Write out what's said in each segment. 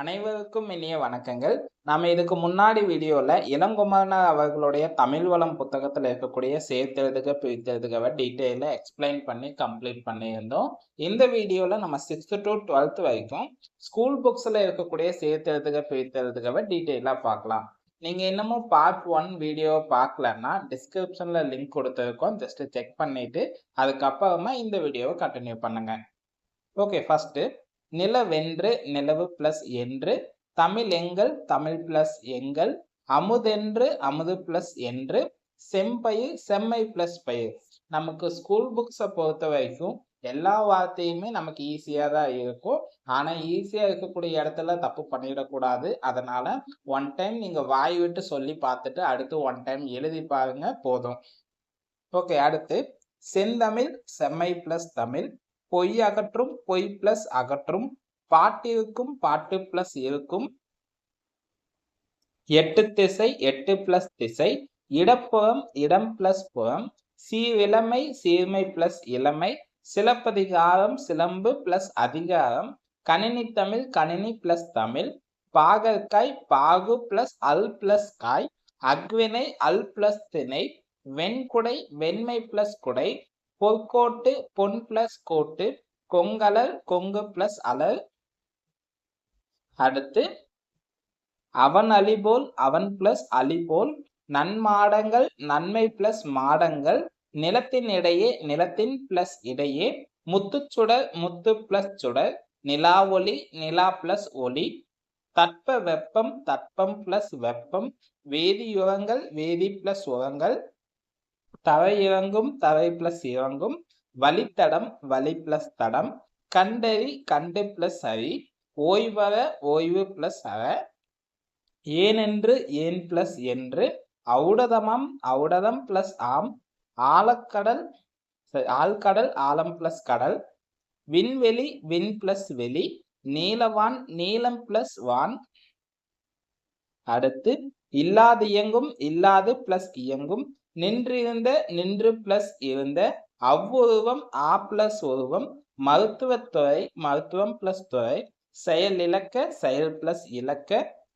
அனைவருக்கும் இனிய வணக்கங்கள். நாம இதுக்கு முன்னாடி வீடியோல இளங்குமரனார் அவர்களுடைய தமிழ் வளம் புத்தகத்துல இருக்கக்கூடிய சேர்த்தெழுதுக பிரித்தெழுதுகவை டீட்டெயில எக்ஸ்பிளைன் பண்ணி கம்ப்ளீட் பண்ணியிருந்தோம். இந்த வீடியோல நம்ம சிக்ஸ்த் டு டுவெல்த் வரைக்கும் ஸ்கூல் புக்ஸ்ல இருக்கக்கூடிய சேர்த்தெழுதுக பிரித்தெழுதுகவை டீட்டெயிலா பார்க்கலாம். நீங்க இன்னமும் பார்ட் ஒன் வீடியோ பார்க்கலன்னா டிஸ்கிரிப்ஷன்ல லிங்க் கொடுத்துருக்கோம். ஜஸ்ட் செக் பண்ணிட்டு அதுக்கப்புறமா இந்த வீடியோவை கண்டினியூ பண்ணுங்க. ஓகே ஃபர்ஸ்ட் நிலவென்று நிலவு பிளஸ் என்று தமிழ் எங்கள் தமிழ் பிளஸ் எங்கள் அமுதென்று அமுது பிளஸ் என்று செம்பயிர் செம்மை பிளஸ் பயிர். நமக்கு ஸ்கூல் புக்ஸை பொறுத்த வரைக்கும் எல்லா வார்த்தையுமே நமக்கு ஈஸியாக தான் இருக்கும். ஆனால் ஈஸியாக இருக்கக்கூடிய இடத்துல தப்பு பண்ணிடக்கூடாது. அதனால் ஒன் டைம் நீங்கள் வாய் விட்டு சொல்லி பார்த்துட்டு அடுத்து ஒன் டைம் எழுதி பாருங்க போதும். ஓகே அடுத்து செந்தமிழ் செம்மை பிளஸ் தமிழ் பொய் அகற்றும் பொய் பிளஸ் அகற்றும். பாட்டிருக்கும் பாட்டு பிளஸ் இருக்கும். எட்டு திசை எட்டு பிளஸ் திசை. இடப்புறம் இடம் பிளஸ் புறம் சீரிழமை சீர்மை பிளஸ் இளமை. சிலப்பதிகாரம் சிலம்பு பிளஸ் அதிகாரம். கணினி தமிழ் கணினி பிளஸ் தமிழ். பாகற்காய் பாகு பிளஸ் அல் பிளஸ் காய். அக்வினை அல் பிளஸ் திணை. வெண்குடை வெண்மை பிளஸ் குடை. பொற்கோட்டு பொன் பிளஸ் கோட்டு கொங்கலர் கொங்கு பிளஸ் அலர் அடுத்து அவன் அலிபோல் அவன் பிளஸ் அலிபோல் நன்மாடங்கள் நன்மை பிளஸ் மாடங்கள் நிலத்தின் இடையே நிலத்தின் பிளஸ் இடையே முத்துச்சுடர் முத்து பிளஸ் சுடர் நிலா ஒளி நிலா பிளஸ் ஒளி தட்ப வெப்பம் தட்பம் பிளஸ் வெப்பம் வேதியுரங்கள் வேதி பிளஸ் உரங்கள் தவை இறங்கும் தவை பிளஸ் இறங்கும். வழித்தடம் வழி பிளஸ் தடம். கண்டறி கண்டு பிளஸ் அறி ஓய்வர ஓய்வு பிளஸ் அற. ஏனென்று ஏன் பிளஸ் என்று. ஔடதமம் ஔடதம் பிளஸ் ஆம். ஆழக்கடல் ஆழ்கடல் ஆழம் பிளஸ் கடல். விண்வெளி விண் பிளஸ் வெளி. நீலவான் நீலம் பிளஸ் வான். அடுத்து இல்லாது இயங்கும் இல்லாது பிளஸ் இயங்கும். நின்றிருந்த நின்று பிளஸ் இருந்த அவ்வுருவம் ஆ பிளஸ் உருவம் மருத்துவத்துறை மருத்துவம் பிளஸ் துறை செயல் இலக்க செயல் பிளஸ் இலக்க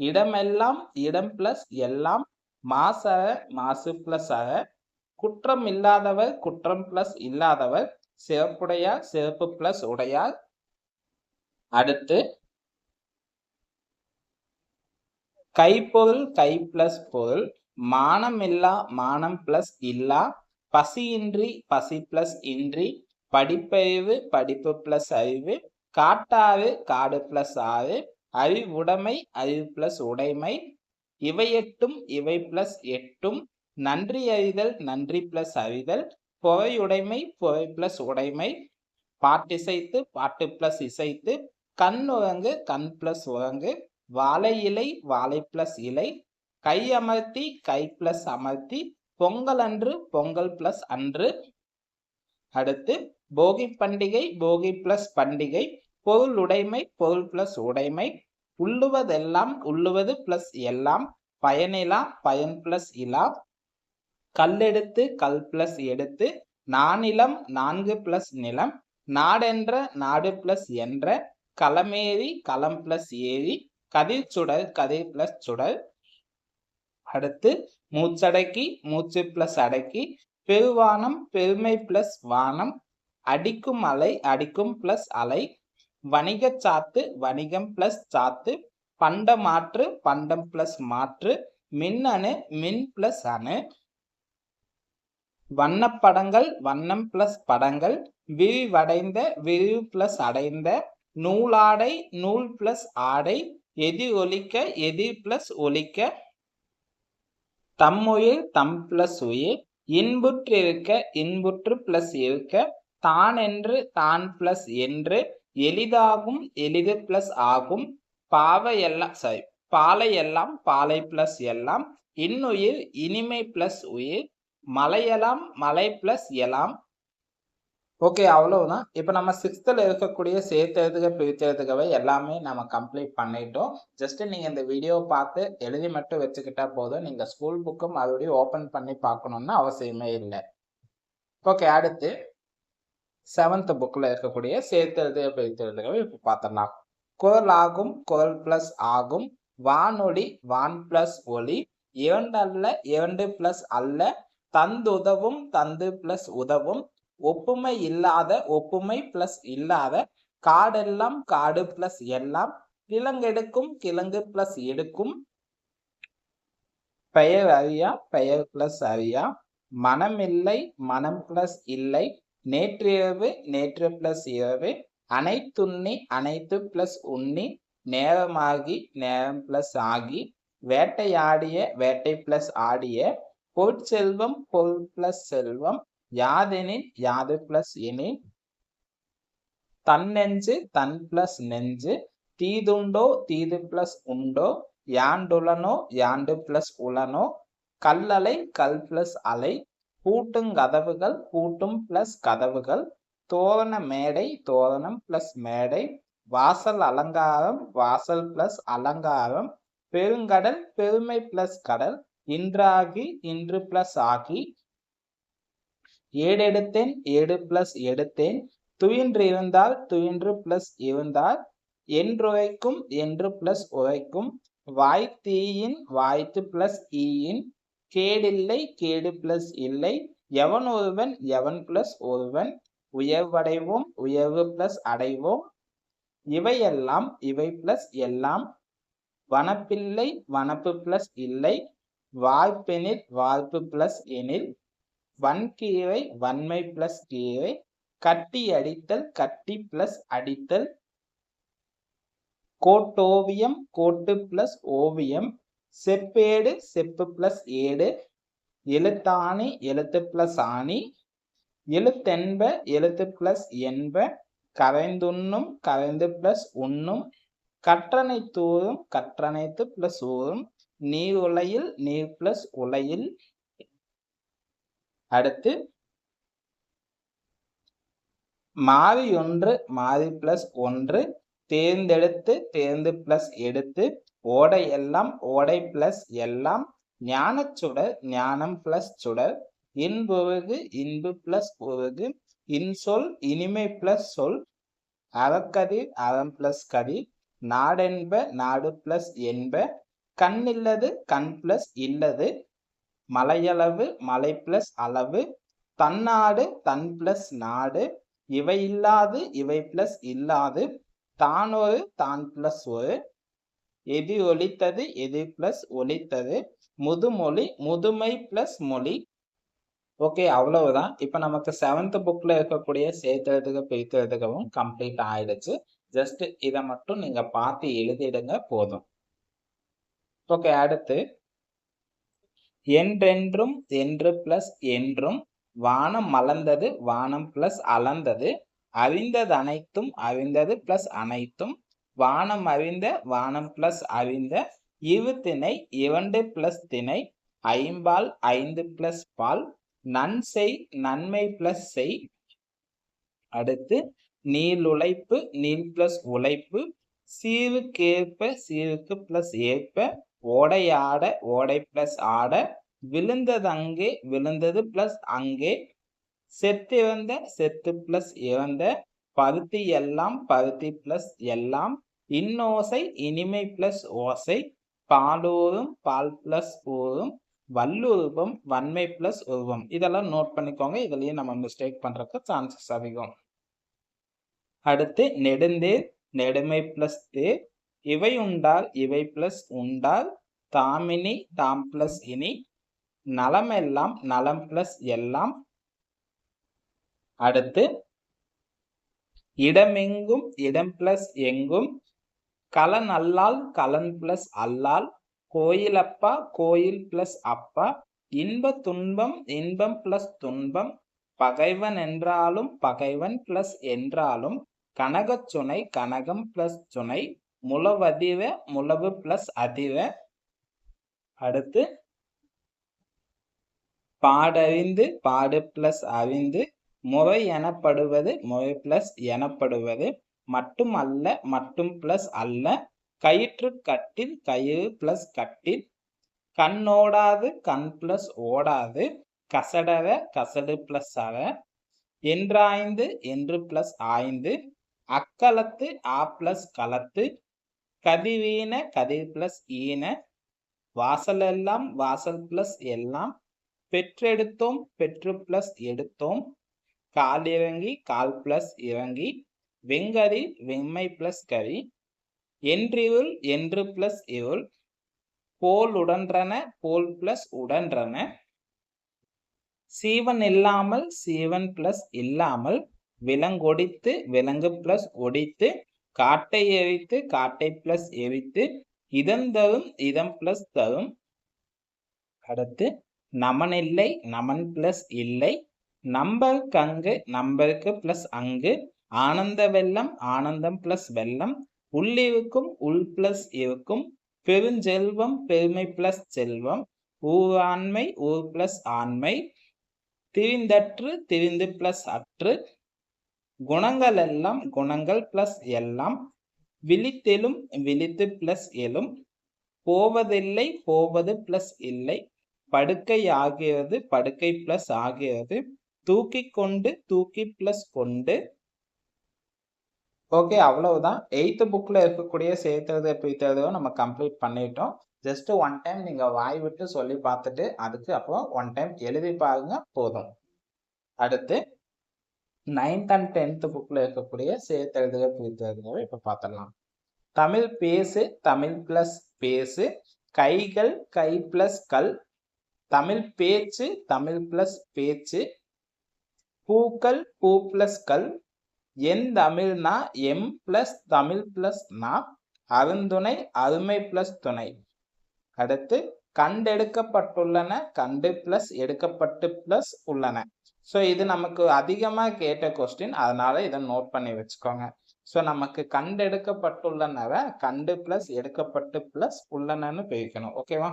இடமெல்லாம் இடம் பிளஸ் எல்லாம் மாசற மாசு பிளஸ் அற குற்றம் இல்லாதவர் குற்றம் பிளஸ் இல்லாதவர் சிறப்புடையார் சிறப்பு பிளஸ் உடையார். அடுத்து கைப்பொருள் கை பிளஸ் பொருள் மானம் இல்லா மானம் பிளஸ் இல்லா பசியின்றி பசி பிளஸ் இன்றி படிப்பறிவு படிப்பு பிளஸ் அறிவு காட்டாறு காடு பிளஸ் ஆறு அறிவுடைமை அறிவு பிளஸ் உடைமை இவை எட்டும் இவை பிளஸ் எட்டும் நன்றி அறிதல் நன்றி பிளஸ் அறிதல் பொறையுடைமை பொறை பிளஸ் உடைமை பாட்டிசைத்து பாட்டு பிளஸ் இசைத்து கண் உறங்கு கண் பிளஸ் உறங்கு வாழை இலை வாழை பிளஸ் இலை கை அமர்த்தி கை பிளஸ் அமர்த்தி பொங்கல் அன்று பொங்கல் பிளஸ் அன்று. அடுத்து போகி பண்டிகை போகி பிளஸ் பண்டிகை பொருள் உடைமை பொருள் பிளஸ் உடைமை. உள்ளுவதெல்லாம் உள்ளுவது பிளஸ் எல்லாம் பயனிலா பயன் பிளஸ் இலா. கல்லெடுத்து கல் பிளஸ் எடுத்து நானிலம் நான்கு பிளஸ் நிலம். நாடென்ற நாடு பிளஸ் என்ற. களமேறி களம் பிளஸ் ஏறி. கதிர் சுடல் கதிர் பிளஸ் சுடல் அடுத்து மூச்சடக்கி மூச்சு பிளஸ் அடக்கி பெருவானம் பெருமை பிளஸ் வானம் அடிக்கும் அலை அடிக்கும் பிளஸ் அலை வணிக சாத்து வணிகம் பிளஸ் சாத்து பண்ட மாற்று பண்டம் பிளஸ் மாற்று மின் அணு மின் பிளஸ் அணு வண்ணப்படங்கள் வண்ணம் பிளஸ் படங்கள் விரிவடைந்த விரிவு பிளஸ் அடைந்த நூலாடை நூல் பிளஸ் ஆடை எதிர் ஒலிக்க எதிர் பிளஸ் ஒலிக்க தம்முயிர் தம் பிளஸ் உயிர் இன்புற்று இருக்க இன்புற்று பிளஸ் இருக்க தான் என்று தான் பிளஸ் என்று எளிதாகும் எளிது பிளஸ் ஆகும் பாவை எல்லாம் சாரி பாலை எல்லாம் பாலை பிளஸ் எல்லாம் இன்னுயிர் இனிமை பிளஸ் உயிர் மலையெல்லாம் மலை பிளஸ் எலாம் ஓகே அவ்வளவுதான். இப்போ நம்ம சிக்ஸ்த்தில் இருக்கக்கூடிய சேர்த்தெழுதுக பிரித்தெழுதுகவை எல்லாமே நம்ம கம்ப்ளீட் பண்ணிட்டோம். ஜஸ்ட் நீங்கள் இந்த வீடியோ பார்த்து எழுதி மட்டும் வச்சுக்கிட்டா போதும். நீங்கள் ஸ்கூல் புக்கும் மறுபடியும் ஓப்பன் பண்ணி பார்க்கணுன்னு அவசியமே இல்லை. ஓகே அடுத்து செவன்த் புக்கில் இருக்கக்கூடிய சேர்த்தெழுதுக பிரித்தெழுதுகவை இப்போ பார்த்துடலாம். குரலாகும் குரல் பிளஸ் ஆகும். வானொலி வான் பிளஸ் ஒளி இரண்டு அல்ல இரண்டு பிளஸ் அல்ல. தந்துதவும் தந்து பிளஸ் உதவும். ஒப்புமை இல்லாத ஒப்புமை பிளஸ் இல்லாத காடெல்லாம் காடு பிளஸ் எல்லாம் கிழங்கெடுக்கும் கிழங்கு பிளஸ் எடுக்கும். பெயர் அறியா பெயர் பிளஸ் அறியா. மனம் இல்லை மனம் பிளஸ் இல்லை. நேற்றிரவு நேற்று பிளஸ் இரவு. அனைத்துண்ணி அனைத்து பிளஸ் உண்ணி. நேரமாகி நேரம் பிளஸ் ஆகி. வேட்டையாடிய வேட்டை பிளஸ் ஆடிய. பொற்செல்வம் பொருள் பிளஸ் செல்வம். யாதெனின் யாது பிளஸ் எனின்? தன்னெஞ்சு தன் பிளஸ் நெஞ்சு. தீதுண்டோ தீது பிளஸ் உண்டோ. யாண்டுலனோ யாண்டு பிளஸ் உலனோ கல்லலை கல் பிளஸ் அலை. பூட்டும் கதவுகள் பூட்டும் பிளஸ் கதவுகள். தோரண மேடை தோரணம் பிளஸ் மேடை. வாசல் அலங்காரம் வாசல் பிளஸ் அலங்காரம். பெருங்கடல் பெருமை பிளஸ் கடல். இன்றாகி இன்று பிளஸ் ஆகி. ஏடெடுத்தேன் ஏடு பிளஸ் எடுத்தேன். துயின்று இருந்தால் துயின்று பிளஸ் இருந்தால் என்றுரைக்கும் என்று பிளஸ் உரைக்கும் வாய்த்தீயின் வாய்த்து பிளஸ் ஈயின். கேடில்லை கேடு பிளஸ் இல்லை. எவன் ஒருவன் எவன் பிளஸ் ஒருவன். உயர்வடைவோம் உயர்வு பிளஸ் அடைவோம். இவையெல்லாம் இவை பிளஸ் எல்லாம். வனப்பில்லை வனப்பு பிளஸ் இல்லை. வாய்ப்பெனில் வாய்ப்பு பிளஸ் எனில். வன்கீரை வன்மை பிளஸ் கீரை கட்டி அடித்தல் கட்டி பிளஸ் அடித்தல். கோட்டோவியம் கோட்டு பிளஸ் ஓவியம். செப்பேடு செப்பு பிளஸ் ஏடு. எழுத்தாணி எழுத்து பிளஸ் ஆணி. எழுத்தென்ப எழுத்து பிளஸ் என்ப. கரைந்துண்ணும் கரைந்து பிளஸ் உண்ணும். கற்றனை தூரும் கற்றனைத்து பிளஸ் ஊரும் நீர் உலையில் நீர் பிளஸ் உலையில். அடுத்து மாறி ஒன்று மாறி பிளஸ் ஒன்று தேர்ந்தெடுத்து தேர்ந்து பிளஸ் எடுத்து ஓடை எல்லாம் ஓடை பிளஸ் எல்லாம் ஞான சுடர் ஞானம் பிளஸ் சுடர் இன்புருகு இன்பு பிளஸ் உருகு இன்சொல் இனிமை பிளஸ் சொல் அறக்கதிர் அறம் பிளஸ் கதிர் நாடென்ப நாடு பிளஸ் என்ப கண் இல்லது கண் பிளஸ் இல்லது மலையளவு மலை பிளஸ் அளவு தன்னாடு தன் பிளஸ் நாடு இவை இல்லாது இவை பிளஸ் இல்லாது தானொரு தான் பிளஸ் ஒரு எது ஒலித்தது எது பிளஸ் ஒழித்தது முதுமொழி முதுமை பிளஸ் மொழி. ஓகே அவ்வளவுதான். இப்போ நமக்கு செவன்த் புக்கில் இருக்கக்கூடிய சேர்த்துறதுக்கு பிரித்தெழுதுகவும் கம்ப்ளீட் ஆயிடுச்சு. ஜஸ்ட் இதை மட்டும் நீங்கள் பார்த்து எழுதிடுங்க போதும். ஓகே அடுத்து என்றென்றும் என்று பிளஸ் என்றும் வானம் மலர்ந்தது வானம் பிளஸ் அளந்தது. அறிந்தது அனைத்தும் அறிந்தது பிளஸ் அனைத்தும். வானம் அறிந்த வானம் பிளஸ் அறிந்த. இரு திணை இரண்டு பிளஸ் திணை. ஐம்பால் ஐந்து பிளஸ் பால். நன்செய் நன்மை பிளஸ் செய். அடுத்து நீளுழைப்பு நீள் பிளஸ் உழைப்பு. சீருக்கேற்ப சீருக்கு பிளஸ் ஏற்ப. ஓடையாட ஓடை பிளஸ் ஆட விழுந்தது அங்கே விழுந்தது பிளஸ் அங்கே. செத்து செத்திறந்த செத்து பிளஸ் இறந்த பருத்தி எல்லாம் பருத்தி பிளஸ் எல்லாம். இன்னோசை இனிமை பிளஸ் ஓசை. பாலோரும் பால் பிளஸ் ஊரும் வல்லுருவம் வன்மை பிளஸ் உருவம். இதெல்லாம் நோட் பண்ணிக்கோங்க. இதுலயும் நம்ம மிஸ்டேக் பண்றதுக்கு சான்சஸ் அதிகம். அடுத்து நெடுந்தேர் நெடுமை பிளஸ் தேர். இவை உண்டால் இவை பிளஸ் உண்டால் தாமினி தாம் பிளஸ் இனி. நலமெல்லாம் நலம் பிளஸ் எல்லாம். அடுத்து இடமெங்கும் இடம் பிளஸ் எங்கும். கலன் அல்லால் கலன் பிளஸ் அல்லால். கோயிலப்பா கோயில் பிளஸ் அப்பா. இன்ப துன்பம் இன்பம் பிளஸ் துன்பம். பகைவன் என்றாலும் பகைவன் பிளஸ் என்றாலும். கனகச் சுனை கனகம் பிளஸ் சுனை. முளவதிர முளவு பிளஸ் அதிர அடுத்து பாடறிந்து பாடு பிளஸ் அறிந்து முறை எனப்படுவது முறை பிளஸ் எனப்படுவது மட்டும் அல்ல மட்டும் பிளஸ் அல்ல கயிற்று கட்டில் கயிறு பிளஸ் கட்டில் கண்ணோடாது கண் பிளஸ் ஓடாது கசடர கசடு பிளஸ் அற என்றாய்ந்து என்று பிளஸ் ஆய்ந்து அக்களத்து ஆ பிளஸ் களத்து கதிவீன கதிர் பிளஸ் ஈன வாசலெல்லாம் வாசல் பிளஸ் எல்லாம். பெற்றெடுத்தோம் பெற்று பிளஸ் எடுத்தோம். கால் இறங்கி கால் பிளஸ் இறங்கி. வெங்கரி வெம்மை பிளஸ் கரி என்றிவுள் என்று பிளஸ் இவுள் போல் உடன்றன போல் பிளஸ் உடன்றன. சீவன் இல்லாமல் சீவன் பிளஸ் இல்லாமல். விலங்கொடித்து விலங்கு பிளஸ் ஒடித்து. காட்டை எரித்து காட்டை பிளஸ் எரித்து இதம் தரும் இதம் பிளஸ் தரும். அடுத்து நமன் இல்லை நமன் பிளஸ் இல்லை. நம்பருக்கு அங்கு நம்பருக்கு பிளஸ் அங்கு. ஆனந்த வெள்ளம் ஆனந்தம் பிளஸ் வெள்ளம். உள்ளிருக்கும் உள் பிளஸ் இருக்கும். பெருஞ்செல்வம் பெருமை பிளஸ் செல்வம். ஊராண்மை ஊர் பிளஸ் ஆண்மை. திரிந்தற்று திரிந்து பிளஸ் அற்று. குணங்கள் எல்லாம் குணங்கள் பிளஸ் எல்லாம் விழித்தெழும் விழித்து பிளஸ் எழும். போவதில்லை போவது பிளஸ் இல்லை. படுக்கை ஆகிறது படுக்கை பிளஸ் ஆகிறது. தூக்கி கொண்டு தூக்கி பிளஸ் கொண்டு. ஓகே அவ்வளவுதான். எயித்து புக்கில் இருக்கக்கூடிய சேர்த்தது பிரித்தறதோ நம்ம கம்ப்ளீட் பண்ணிட்டோம். ஜஸ்ட் ஒன் டைம் நீங்கள் வாய் விட்டு சொல்லி பார்த்துட்டு அதுக்கு அப்புறம் ஒன் டைம் எழுதி பாருங்க போதும். அடுத்து நைன்த் அண்ட் டென்த் புக்கில் இருக்கக்கூடிய சேர்த்தெழுதுக பிரித்தெழுதுக இப்போ பார்த்துடலாம் தமிழ் பேசு தமிழ் பிளஸ் பேசு கைகள் கை பிளஸ் கல் தமிழ் பேச்சு தமிழ் பிளஸ் பேச்சு பூக்கள் பூ பிளஸ் கல் என் தமிழ்னா எம் பிளஸ் தமிழ் பிளஸ் நா அருந்துணை அருமை பிளஸ் துணை. அடுத்து கண்டெடுக்கப்பட்டுள்ளன கண்டு பிளஸ் எடுக்கப்பட்டு பிளஸ் உள்ளன. ஸோ இது நமக்கு அதிகமாக கேட்ட கொஸ்டின் அதனால இதை நோட் பண்ணி வச்சுக்கோங்க. ஸோ நமக்கு கண்டெடுக்கப்பட்டுள்ளனவை கண்டு பிளஸ் எடுக்கப்பட்டு பிளஸ் உள்ளனன்னு பிரிக்கணும். ஓகேவா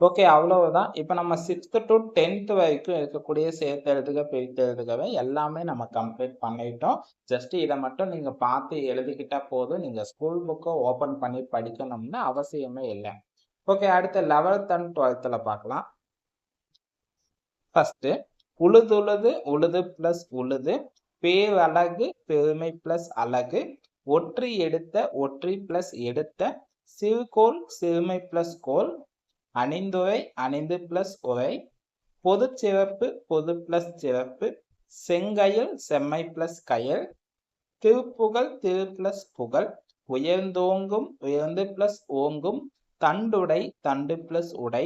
ஓகே அவ்வளவுதான். இப்போ நம்ம சிக்ஸ்த்து டு டென்த் வரைக்கும் இருக்கக்கூடிய சேர்த்து எழுதுக பிரித்து எழுதுகவை எல்லாமே நம்ம கம்ப்ளீட் பண்ணிட்டோம். ஜஸ்ட் இதை மட்டும் நீங்கள் பார்த்து எழுதிக்கிட்டா போதும். நீங்கள் ஸ்கூல் புக்கை ஓப்பன் பண்ணி படிக்கணும்னு அவசியமே இல்லை. ஓகே அடுத்து லெவல்த் அண்ட் டுவெல்த்தில் பார்க்கலாம். ஃபர்ஸ்ட் உழுதுழுது உழுது பிளஸ் உழுது பேரழகு பெருமை பிளஸ் அழகு ஒற்றி எடுத்த ஒற்றி பிளஸ் எடுத்த சிறுகோள் சிறுமை பிளஸ் கோல் அணிந்துரை அணிந்து பிளஸ் உரை பொது சிறப்பு பொது பிளஸ் சிறப்பு செங்கயல் செம்மை பிளஸ் கயல் திருப்புகழ் திரு பிளஸ் புகழ் உயர்ந்தோங்கும் உயர்ந்து பிளஸ் ஓங்கும் தண்டுடை தண்டு பிளஸ் உடை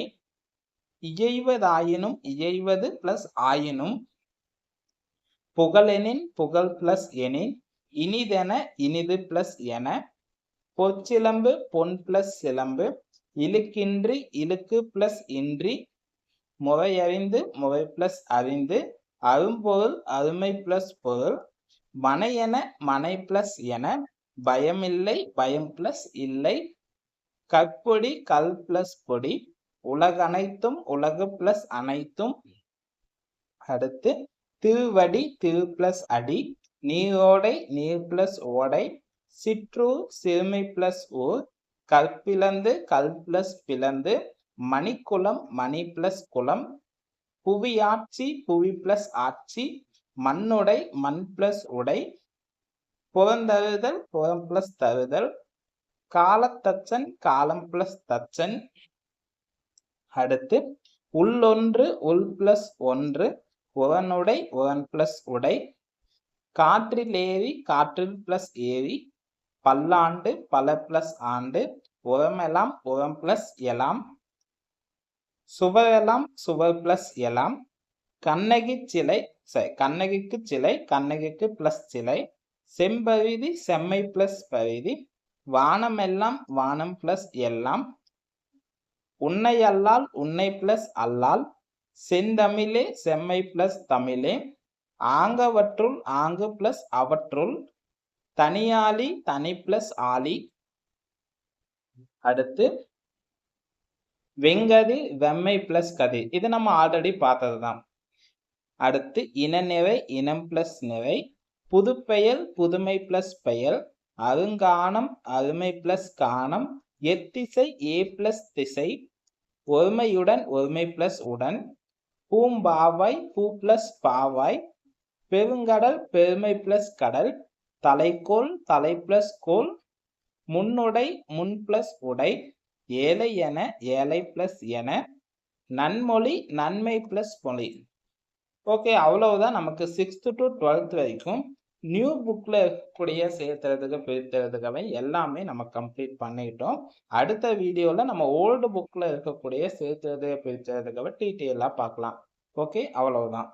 இயைவதாயினும் இயைவது பிளஸ் ஆயினும் புகழெனின் புகழ் பிளஸ் எனின் இனிதென இனிது பிளஸ் என பொற்சிலம்பு பொன் பிளஸ் சிலம்பு இழுக்கின்றி இழுக்கு பிளஸ் இன்றி முறையறிந்து முறை பிளஸ் அறிந்து அரும்பொருள் அருமை பிளஸ் பொருள் மனையென மனை பிளஸ் என பயமில்லை பயம் பிளஸ் இல்லை கற்பொடி கல் பிளஸ் பொடி உலகனைத்தும் உலகு பிளஸ் அனைத்தும். அடுத்து திருவடி திரு பிளஸ் அடி நீரோடை நீர் பிளஸ் ஓடை சிற்றூர் சிறுமை பிளஸ் ஊர் கற்பிளந்து கல் பிளஸ் பிளந்து மணிக்குளம் மணி பிளஸ் குளம் புவியாட்சி புவி பிளஸ் ஆட்சி மண்ணுடை மண் பிளஸ் உடை புறந்தருதல் புறம் பிளஸ் தருதல் காலத்தச்சன் காலம் பிளஸ் தச்சன் அடுத்து உள்ளொன்று உள் பிளஸ் ஒன்று உவனுடை உவன் பிளஸ் உடை காற்றில் ஏவி காற்றில் பிளஸ் ஏவி பல்லாண்டு பல பிளஸ் ஆண்டு உரமெல்லாம் உரம் பிளஸ் எலாம் சுவரெல்லாம் சுவர் பிளஸ் எலாம் கண்ணகி சிலை கண்ணகிக்கு சிலை கண்ணகிக்கு பிளஸ் சிலை செம்பவிதி செம்மை பிளஸ் பரிதி வானமெல்லாம் வானம் பிளஸ் எல்லாம் உன்னை அல்லால் உன்னை பிளஸ் அல்லால் செந்தமிழே செம்மை பிளஸ் தமிழே ஆங்கவற்றுள் ஆங்கு பிளஸ் அவற்றுள் தனியாளி தனி பிளஸ் ஆலி அடுத்து வெங்கதி வெம்மை பிளஸ் கதி. இது நம்ம ஆல்ரெடி பார்த்தது தான் அடுத்து இனநிறை இனம் பிளஸ் நிறை புதுப்பெயல் புதுமை பிளஸ் பெயல் அருங்கானம் அருமை பிளஸ் காணம் எத்திசை ஏ பிளஸ் திசை ஒருமையுடன் ஒருமை பிளஸ் உடன் பூம்பாவாய் பூ பிளஸ் பாவாய் பெருங்கடல் பெருமை பிளஸ் கடல் தலைக்கோல் தலை பிளஸ் கோல் முன்னுடை முன் பிளஸ் உடை ஏழை என ஏழை பிளஸ் என நன்மொழி நன்மை பிளஸ் மொழி. ஓகே அவ்வளவுதான் நமக்கு சிக்ஸ்த்து டு டுவெல்த் வரைக்கும். நியூ புக்கில் இருக்கக்கூடிய சேர்த்துறதுக்கு பிரித்துறதுக்கவே எல்லாமே நம்ம கம்ப்ளீட் பண்ணிட்டோம். அடுத்த வீடியோவில் நம்ம ஓல்டு புக்கில் இருக்கக்கூடிய சேர்த்துறது பிரித்துறதுக்காக டீட்டெயிலாக பார்க்கலாம். ஓகே அவ்வளவுதான்.